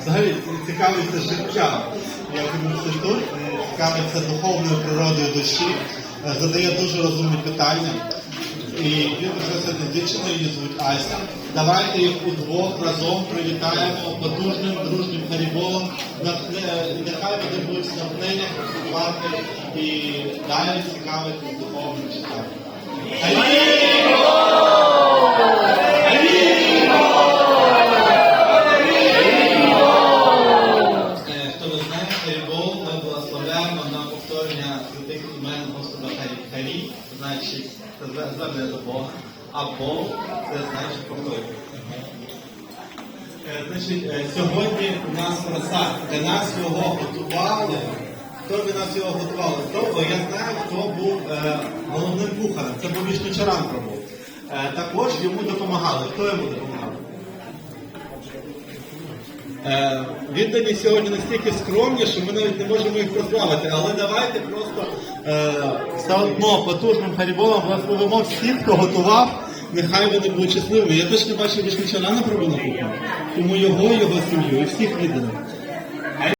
Взагалі цікавиться життям, як інститут, е, цікавиться духовною природою душі, е, задає дуже розумні питання. І він сьогодні з дівчиною її звуть Ася. Давайте їх удвох разом привітаємо потужним дружнім харіболом. Нехай вони будуть працювати і далі цікавити духовним життям. Ми на повторення святих імен Господа Харі. Значить, це до Бога, а Бог це значить повторювати. Е, Значить, е, сьогодні у нас просад. Для нас його готували. Хто для нас його готували? Хто, я знаю, хто був е, головним кухарем. Це був Вішничаранко був. Також йому допомагали. Хто йому допомагав? Е, віддані сьогодні настільки скромні, що ми навіть не можемо їх прославити. Але давайте просто е, все одно потужним харіболом благословимо всіх, хто готував. Нехай вони будуть щасливими. Я точно бачив що нічого на кухні. Тому його, його сім'ю і всіх відданих.